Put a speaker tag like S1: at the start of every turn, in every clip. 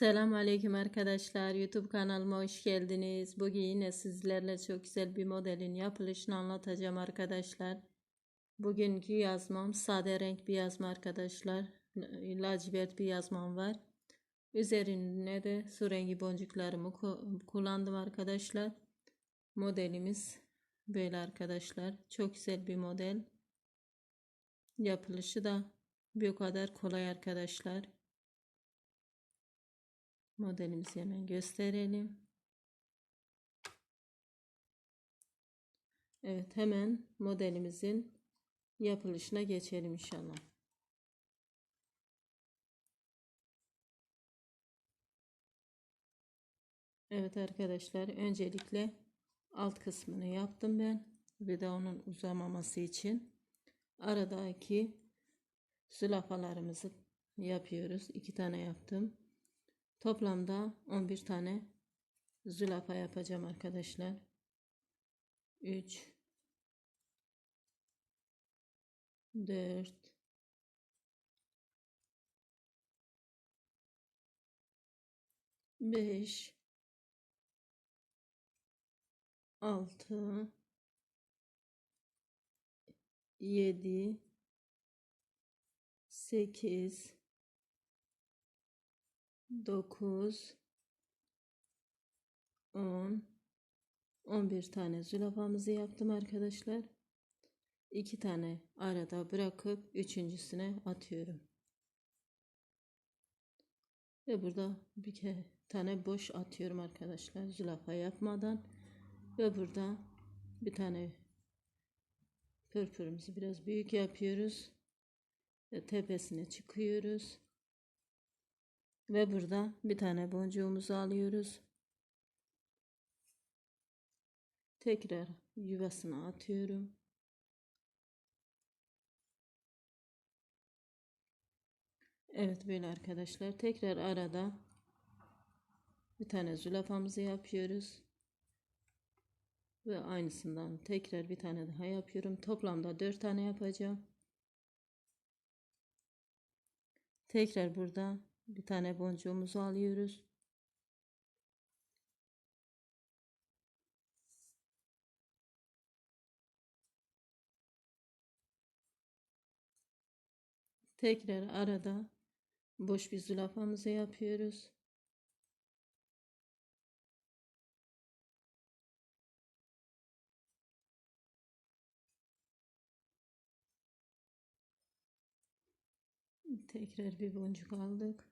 S1: Selam aleyküm arkadaşlar. YouTube kanalıma hoş geldiniz. Bugün yine sizlerle çok güzel bir modelin yapılışını anlatacağım arkadaşlar. Bugünkü yazmam sade renk bir yazma arkadaşlar. Lacivert bir yazmam var. Üzerine de su rengi boncuklarımı ku- kullandım arkadaşlar. Modelimiz böyle arkadaşlar. Çok güzel bir model. Yapılışı da o kadar kolay arkadaşlar. Modelimizi hemen gösterelim. Evet hemen modelimizin yapılışına geçelim inşallah. Evet arkadaşlar öncelikle alt kısmını yaptım ben ve de onun uzamaması için aradaki zülafalarımızı yapıyoruz. İki tane yaptım. Toplamda 11 tane zülafa yapacağım arkadaşlar. 3 4 5 6 7 8 9 10 11 tane zülafamızı yaptım arkadaşlar. 2 tane arada bırakıp üçüncüsüne atıyorum. Ve burada bir tane boş atıyorum arkadaşlar zülafa yapmadan. Ve burada bir tane pırpırımızı biraz büyük yapıyoruz. Ve tepesine çıkıyoruz. Ve burada bir tane boncuğumuzu alıyoruz. Tekrar yuvasına atıyorum. Evet böyle arkadaşlar. Tekrar arada bir tane zülafamızı yapıyoruz. Ve aynısından tekrar bir tane daha yapıyorum. Toplamda 4 tane yapacağım. Tekrar burada bir tane boncuğumuzu alıyoruz. Tekrar arada boş bir zülafamızı yapıyoruz. Tekrar bir boncuk aldık.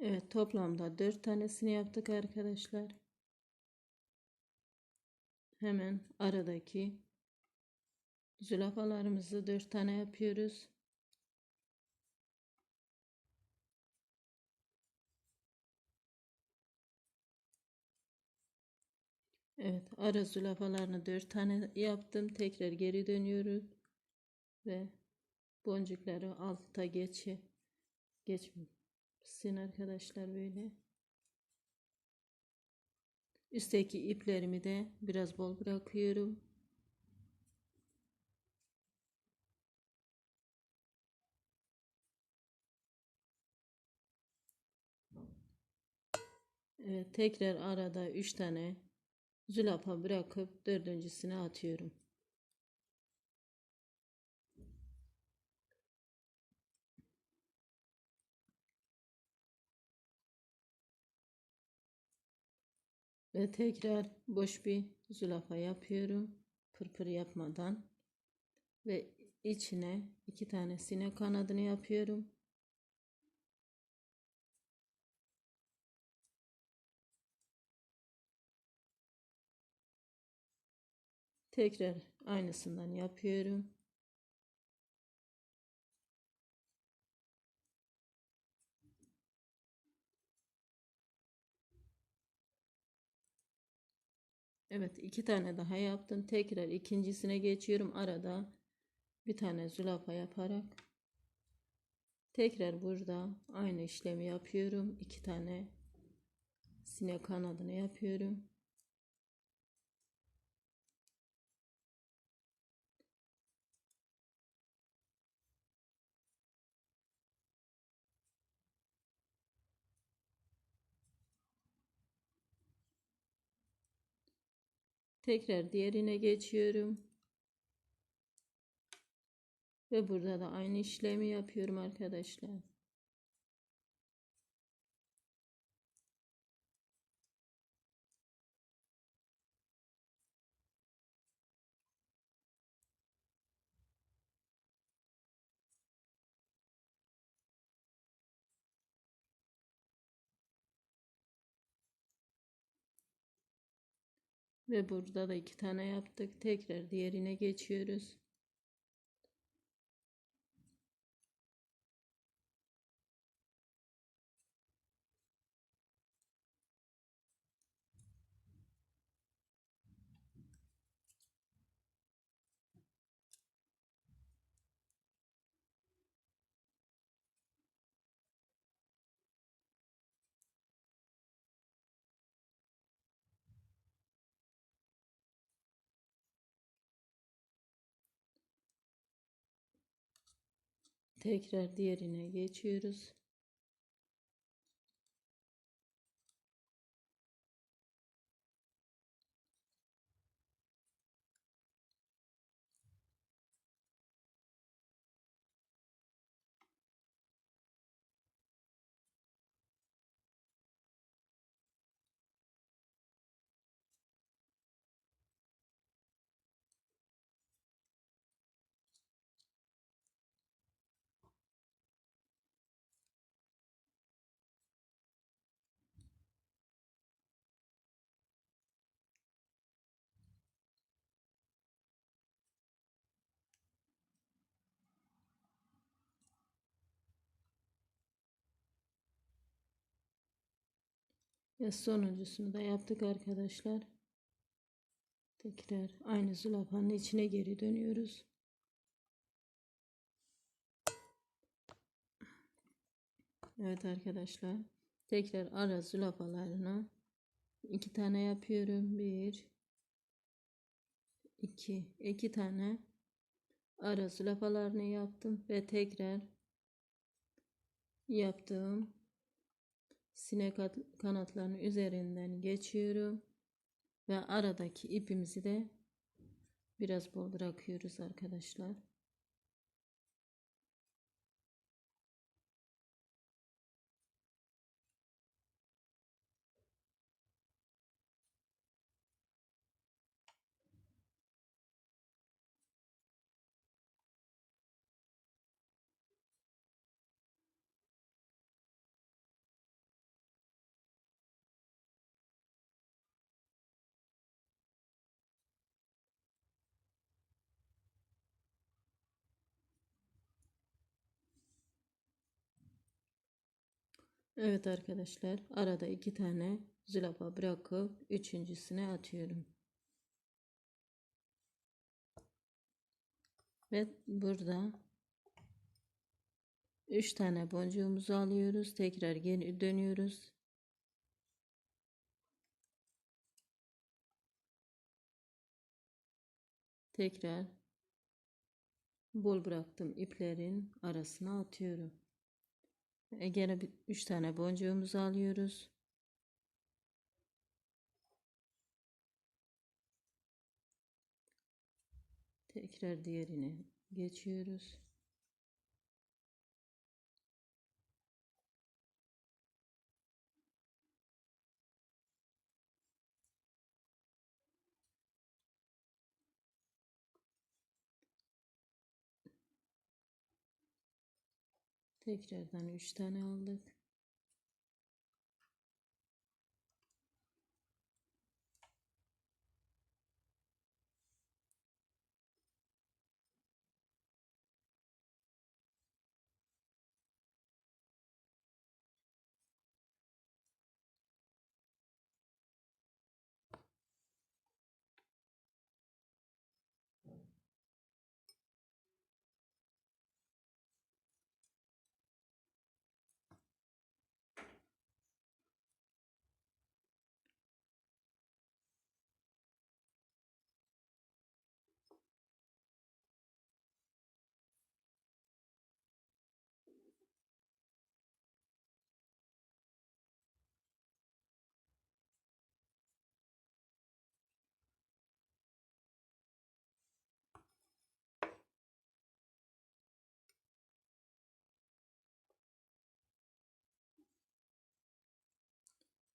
S1: Evet toplamda 4 tanesini yaptık arkadaşlar. Hemen aradaki zülafalarımızı 4 tane yapıyoruz. Evet ara zülafalarını 4 tane yaptım. Tekrar geri dönüyoruz. Ve boncukları alta geçe geçsin arkadaşlar böyle. Üstteki iplerimi de biraz bol bırakıyorum. Evet, tekrar arada 3 tane zülafa bırakıp dördüncüsüne atıyorum. Ve tekrar boş bir zülafa yapıyorum. Pırpır yapmadan. Ve içine iki tane sinek kanadını yapıyorum. Tekrar aynısından yapıyorum. Evet iki tane daha yaptım. Tekrar ikincisine geçiyorum. Arada bir tane zülafa yaparak tekrar burada aynı işlemi yapıyorum. İki tane sinek kanadını yapıyorum. Tekrar diğerine geçiyorum. Ve burada da aynı işlemi yapıyorum arkadaşlar. Ve burada da iki tane yaptık. Tekrar diğerine geçiyoruz. Tekrar diğerine geçiyoruz. Ve sonuncusunu da yaptık arkadaşlar. Tekrar aynı zülafanın içine geri dönüyoruz. Evet arkadaşlar. Tekrar ara zülafalarını iki tane yapıyorum. Bir, iki, iki tane ara zülafalarını yaptım ve tekrar yaptığım sinek kanatlarının üzerinden geçiyorum ve aradaki ipimizi de biraz bol bırakıyoruz arkadaşlar. Evet arkadaşlar arada iki tane zülafa bırakıp üçüncüsüne atıyorum. Ve burada üç tane boncuğumuzu alıyoruz. Tekrar geri dönüyoruz. Tekrar bol bıraktım iplerin arasına atıyorum. E gene bir, üç tane boncuğumuzu alıyoruz. Tekrar diğerine geçiyoruz. Tekrardan 3 tane aldık.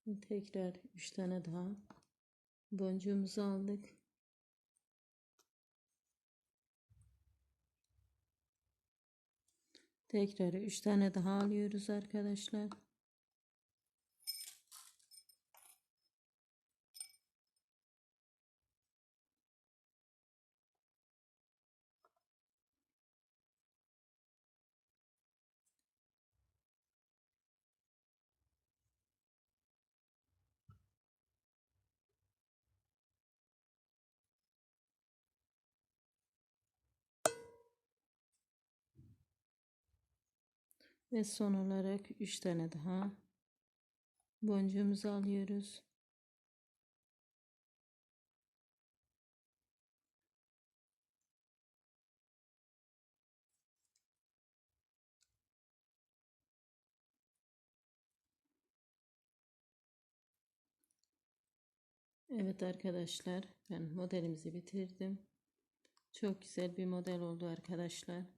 S1: Tekrar 3 tane daha boncuğumuzu aldık. Tekrar 3 tane daha alıyoruz arkadaşlar. Ve son olarak 3 tane daha boncuğumuzu alıyoruz. Evet arkadaşlar ben modelimizi bitirdim. Çok güzel bir model oldu arkadaşlar.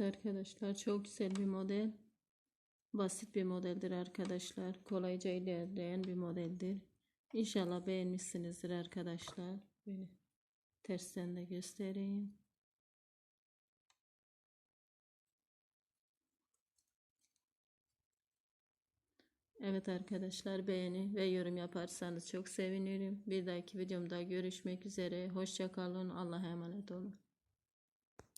S1: Arkadaşlar çok güzel bir model. Basit bir modeldir arkadaşlar. Kolayca ilerleyen bir modeldir. İnşallah beğenmişsinizdir arkadaşlar. Böyle tersten de göstereyim. Evet arkadaşlar beğeni ve yorum yaparsanız çok sevinirim. Bir dahaki videomda görüşmek üzere. Hoşça kalın. Allah'a emanet olun.